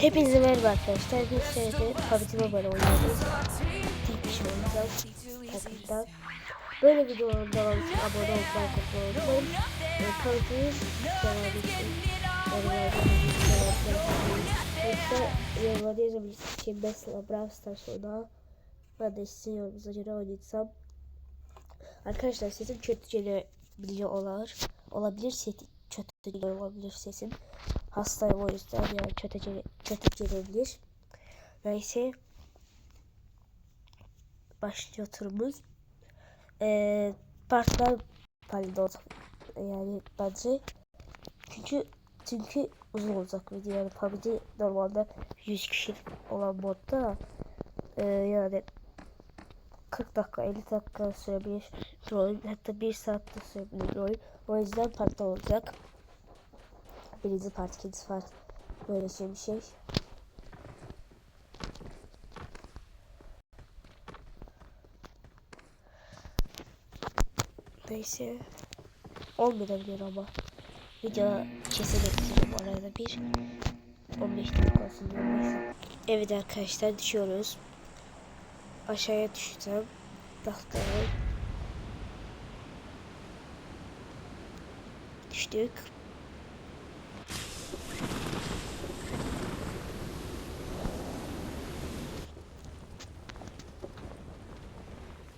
Hepinize merhaba arkadaşlar. Biz seride PUBG Mobile oynuyoruz. Tek bir olacak. Hakikaten. Böyle videoların devamı için abone olmayı like atmayı unutmayın. Ee, Kanıtımız devam etsin. Yoksa yorumlarda yazabilirsiniz. Şimdi mesela Brawl Stars sonra ben de sizin yorumunuza göre oynayacağım. Arkadaşlar sesim kötü gelebiliyor olabilir. Olabilir sesim kötü geliyor olabilir sesim. Hastayım o yüzden yani kötü, kötü gelebilir. Neyse. Başlıyor turumuz. Ee, partner olacak. Yani bence. Çünkü çünkü uzun olacak video. Yani PUBG normalde 100 kişi olan modda e, yani 40 dakika 50 dakika sürebilir bir oyun hatta 1 saatte sürebilir oyun o yüzden parkta olacak birinci part ikinci part böyle şey bir şey neyse 10 gidebilir ama video kesin etkiliyorum arada bir 15 dakika olsun 15 dakika. Evet arkadaşlar düşüyoruz aşağıya düşeceğim. Tahtaya. Düştük.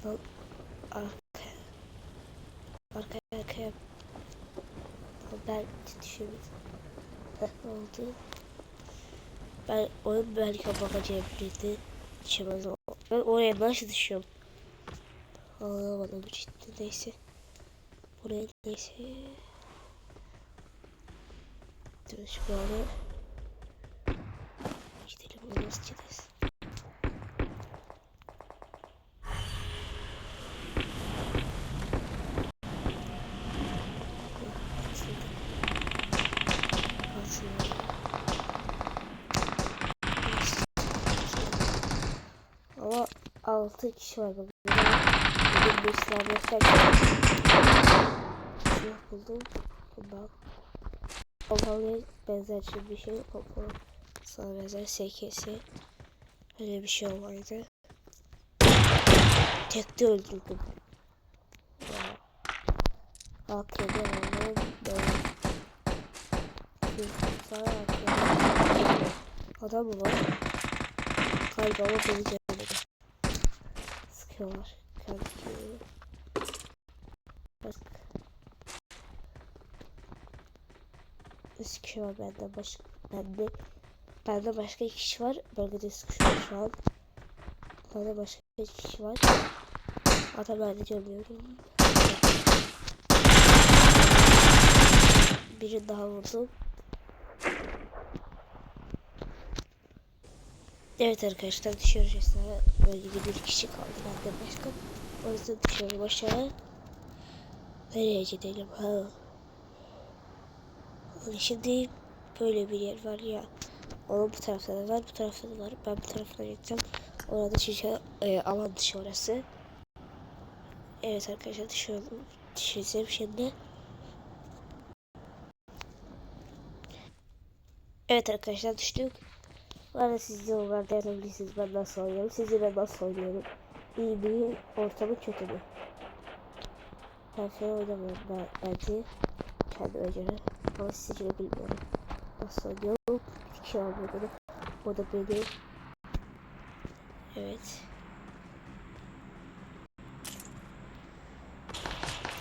Lan arkaya. Arkaya arkaya. Lan ben düşemedim. Heh oldu? Ben oyun belki bakacağım biriydi. Düşemez. Ben oraya nasıl düşüyorum? Anlamadım cidden neyse. Buraya neyse. Dur şu böyle. Gidelim nasıl gideriz? 6 kişi var. Bugün bir silah göstereceğim. Silah buldum. Bundan. Pompalıya benzer şey bir şey. Pompalı. Sana benzer SKS. Öyle bir şey olaydı. Tekte öldürdüm. Böyle. Bir sana yedi. Adam mı var? Galiba o Sıkıyorlar. Kanki. Bak. Var bende başka. Bende. Bende başka iki kişi var. Bölgede sıkışıyor şu an. Bende başka iki kişi var. Hatta ben de görmüyorum. Biri daha vurdum. Evet arkadaşlar aşağı. Böyle bir kişi kaldı başka. O yüzden düşüyorum aşağı. Nereye gidelim ha? Hani Şimdi böyle bir yer var ya. Onun bu tarafta da var, bu tarafta da var. Ben bu tarafına gideceğim. Orada çünkü e, alan dışı orası. Evet arkadaşlar düşüyorum. Düşeceğim şimdi. Evet arkadaşlar düştük. Bana siz yorumlarda yazabilirsiniz ben nasıl oynuyorum. Sizce ben nasıl oynuyorum. İyi mi, orta mı, kötü mü? Ben falan oynamıyorum ben, bence. Kendime göre. Ama göre bilmiyorum. Nasıl oynuyorum. Bir kişi var burada da. O da benim. Evet.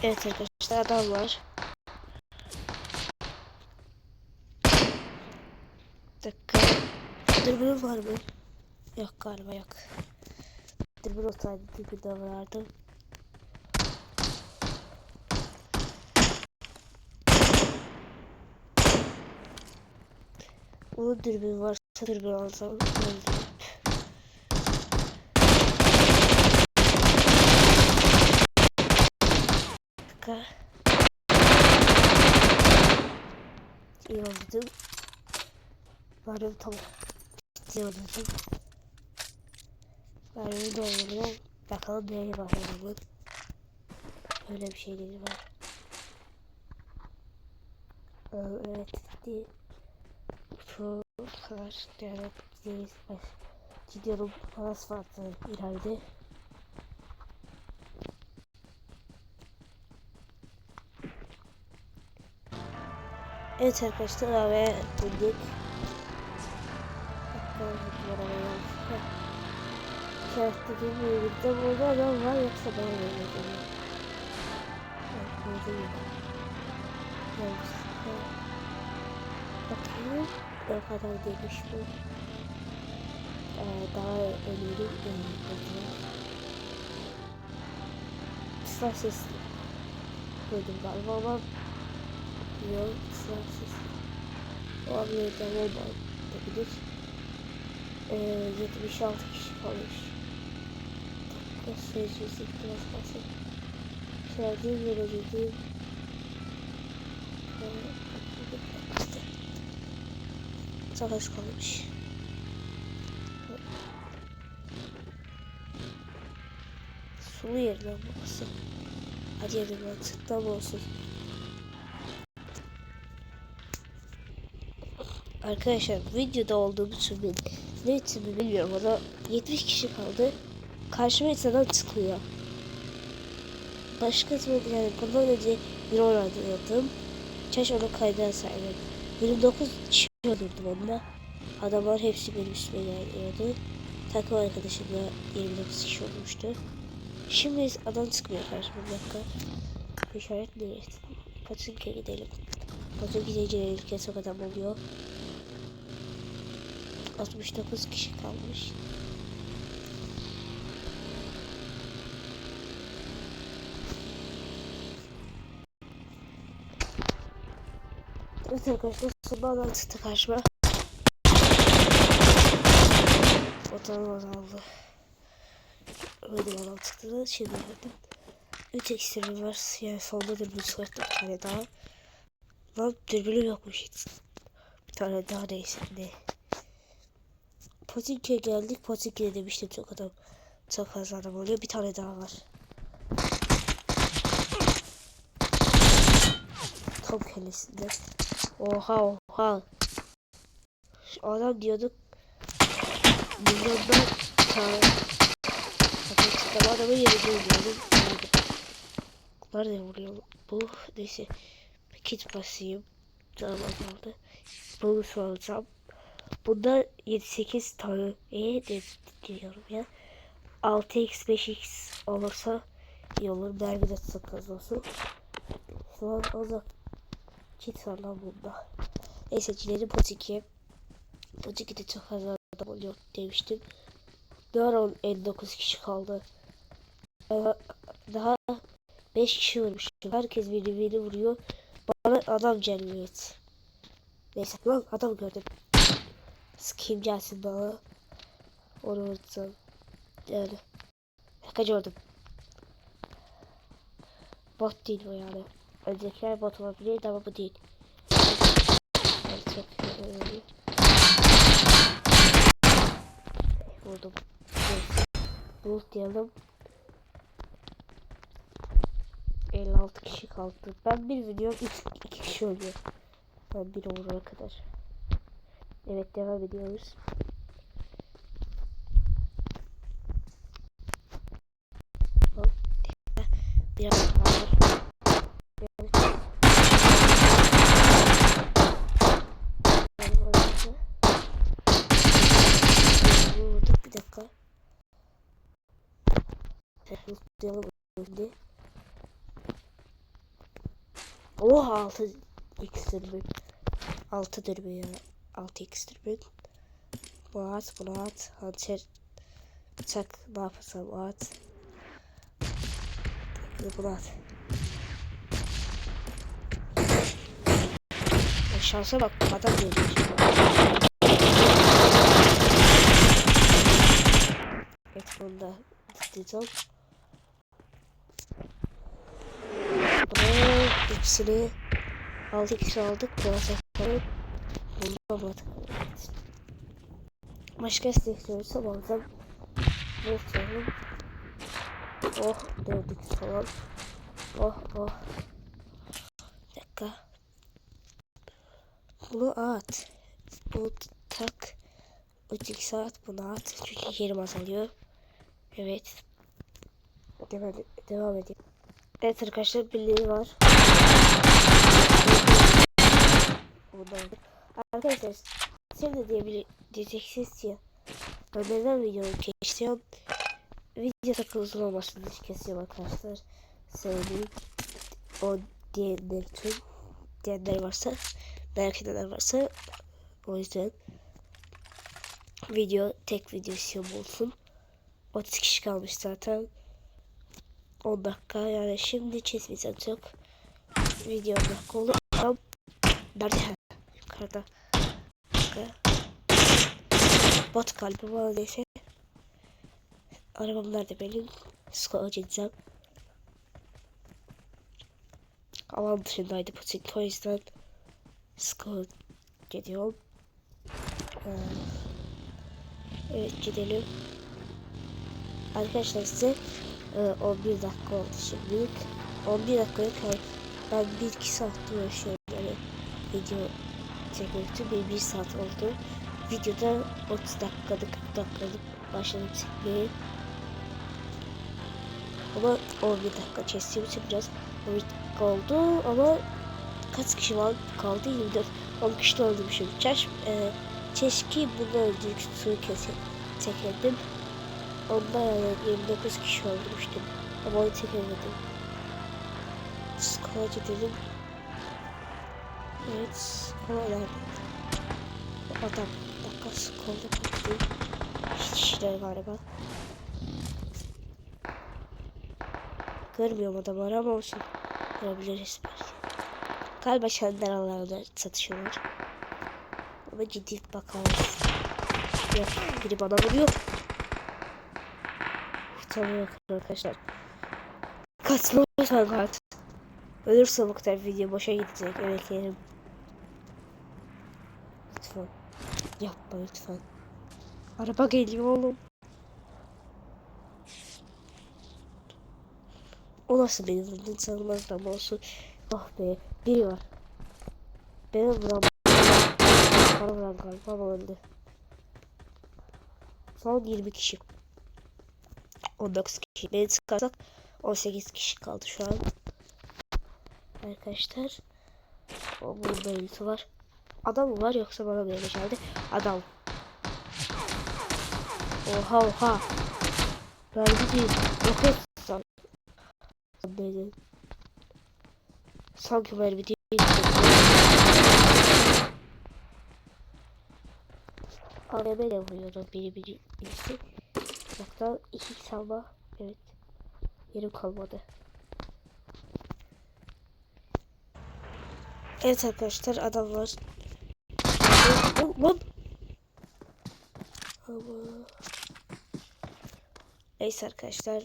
Evet arkadaşlar adam var. Bir dakika. Dürbün var mı? Yok galiba yok. Dürbün olsaydı dürbün de vardı. Onun dürbün varsa dürbün alsam öldürüp. Dakika. İyi oldu. Varım tamam. Oynadım. Varımı doldurdum. Bakalım neye başlayalım. Öyle bir şeyleri var. Evet. Şu kadar. Yani gidiyoruz. Gidiyorum. Paras vardı ileride. Evet arkadaşlar arabaya bindik. İşaretlediğim birlikte burada adam var yoksa ben. Evet burada yok. Yanlışlıkla. Bakayım ne kadar demiş bu. Ee, daha önemli önemli. Kısa sesli. Duydum galiba ama Yok, sınavsız. O an yerden olmayabilir. Ee, 76 kişi kalmış. Dakika sözcüsü biraz kalsın. Yere gideyim. Savaş kalmış. Sulu yerden burası. Hadi yedim mantıklı olsun. Arkadaşlar videoda olduğum için ben ne için mi bilmiyorum ama 70 kişi kaldı. Karşıma insanlar çıkıyor. Başkası yani bundan önce bir oynadıyordum. Çaş onu kaydan saydım. 29 kişi öldürdüm onunla. Adamlar hepsi benim üstüme geliyordu. Takım arkadaşımla 29 kişi olmuştu. Şimdi adam çıkmıyor karşıma bir dakika. İşaret nereye? Patrick'e gidelim. Patrick gidince o adam oluyor. 69 kişi kalmış. Evet arkadaşlar sabahdan çıktı karşıma. Otanım azaldı. Öyle adam çıktı da şimdi gördüm. 3 ekstrem var. Yani sonunda dürbün çıkarttım bir tane daha. Lan dürbünüm yokmuş hiç. Bir tane daha neyse ne. Patik'e geldik. Patik'e demiştim çok adam. Çok fazla adam oluyor. Bir tane daha var. Tam kellesinden. Oha oha. Şu adam diyorduk. Milyondan tane. Çıkan adamı yeri görüyorum. Nerede vuruyor bu? Neyse. Kit basayım. Canım azaldı. Bonus alacağım. Bunda 7-8 tane de diyorum ya. 6x 5x olursa iyi olur. Mermi de az olsun. Şu an azak kit var lan bunda. Neyse cilerim Potiki. Potiki'de çok az adam oluyor demiştim. Daha 59 kişi kaldı. Daha, daha 5 kişi vurmuş. Herkes birbirini vuruyor. Bana adam gelmiyor. Neyse lan adam gördüm. Sıkayım gelsin bana. Onu vuracağım. Yani. Kaç oldum. Bot değil bu yani. Öncekiler bot olabilirdi ama bu değil. Vurdum. Bulut diyelim. 56 kişi kaldı. Ben bir video 3 2 kişi ölüyor. Ben bir vurana kadar. Evet devam ediyoruz. Hop. Biraz daha. Vurduk bir dakika. Yutlayalım şimdi. Oha 6 iksir bir. 6 dürbün ya. 6 iksir bir. Bunu at bunu at. Hançer bıçak ne yapasam o at. Bunu at. Ya şansa bak adam geliyor. Evet bunu da tutacağım. Buraya ikisini 6 kişi aldık. Burası Bunu almadık. Başka istiyorsa bazen ne istiyorum? Oh dördük falan. Oh oh. Bir dakika. Bunu at. Bu tak. Öteki saat buna at. Çünkü yerim azalıyor. Evet. Devam, devam edeyim. Evet arkadaşlar birliği var. Bundan. Arkadaşlar şimdi diyebilir diyeceksiniz ya. Ben neden videoyu kesiyorum? Video sakın uzun olmasın diye kesiyorum arkadaşlar. Söyleyeyim. O diyenler tüm diyenler varsa merak edenler varsa o yüzden video tek video istiyorum olsun. 30 kişi kalmış zaten. 10 dakika yani şimdi çizmeyeceğim çok. Video 10 dakika. Adam nerede? Yukarıda. Yukarı. Bot galiba bana neyse. Arabam nerede benim? Skola gideceğim. Alan dışındaydı Putin o yüzden Skola gidiyorum. Ee, evet gidelim. Arkadaşlar size e, 11 dakika oldu şimdilik. 11 dakika yok. Yani ben 1-2 saat uğraşıyorum yani video çekmekte bir 1 saat oldu. Videoda 30 dakikalık 40 dakikalık başladım çekmeye. Ama 11 dakika kestiğim için biraz 11 dakika oldu ama kaç kişi var kaldı 24 10 kişi öldürmüşüm. Çeş, e, çeşki bunu kese, çekelim. Onda yani 29 kişi öldürmüştüm. Ama onu çekemedim. Skola gidelim. Evet, skola nerede? Adam, bir dakika skolda bakayım. İki kişiler galiba. Görmüyorum adamları ama olsun. Görebiliriz belki. Galiba şenler alanlarda satışıyorlar. Ama gidip bakalım. Yok, biri bana vuruyor. Utanıyorum arkadaşlar. Kaçma lütfen kaç. Ölürse muhtemelen video boşa gidecek. Evet yerim. Lütfen. Yapma lütfen. Araba geliyor oğlum. O nasıl benim vurdun sanılmaz ama olsun. Ah be. Biri var. Beni vuran. Bana vuran galiba ama öldü. Son 20 kişi. 19 kişi. Beni çıkarsak 18 kişi kaldı şu an. Arkadaşlar. O burada ölüsü var. Adam var yoksa bana mı öyle geldi? Adam. Oha oha. Verdi değil. Yok etsen. Neydi? Sanki mermi değil. AVM ile vuruyordu biri biri birisi. Uzaktan iki salma. Evet. Yerim kalmadı. Evet arkadaşlar adam var. Lan. Ama. Neyse arkadaşlar.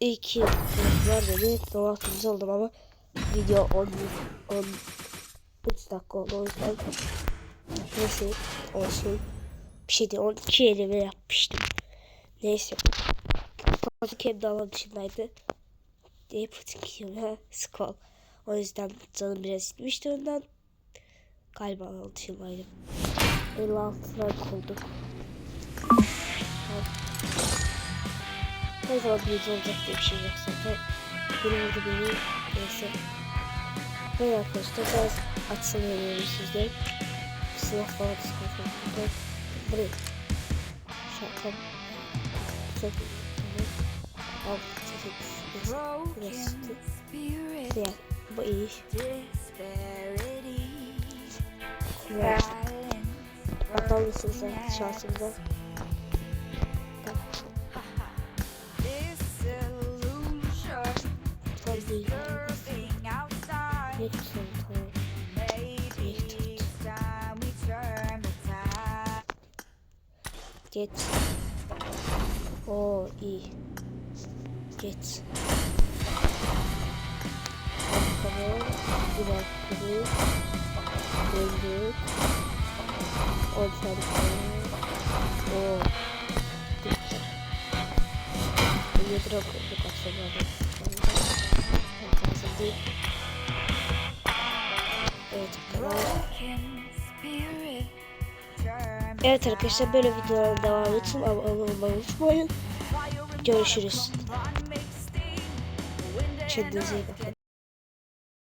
İyi ki var beni. Donatıcı oldum ama video 10 10 3 dakika oldu o yüzden neyse olsun. Bir şey değil 12 elime yapmıştım. Neyse. Fazla kendi alan dışındaydı. Diye putik ha skol. O yüzden canım biraz gitmişti ondan. Galiba alan dışındaydım. 56 like olduk. Ne zaman birinci olacak diye bir şey yok zaten. Biri vurdu beni. Neyse. Böyle arkadaşlar biraz açsın veriyorum sizde. Silah falan çıkartıyorum. Buraya. Şaka. Çok. Al. Çok iyi. Ya. Bu iyi. Ya. Bakalım mısınız şansımıza. Ne tamam. Geç. Oo iyi. Geç. Bakalım. Bir dakika. Döndük. On saniye. Oo. Bitti. Yedi rakı akşamlarda. Lazım değil. Evet bu kadar. Evet arkadaşlar böyle videoların devamı için abone olmayı unutmayın. Görüşürüz. Kendinize iyi bakın.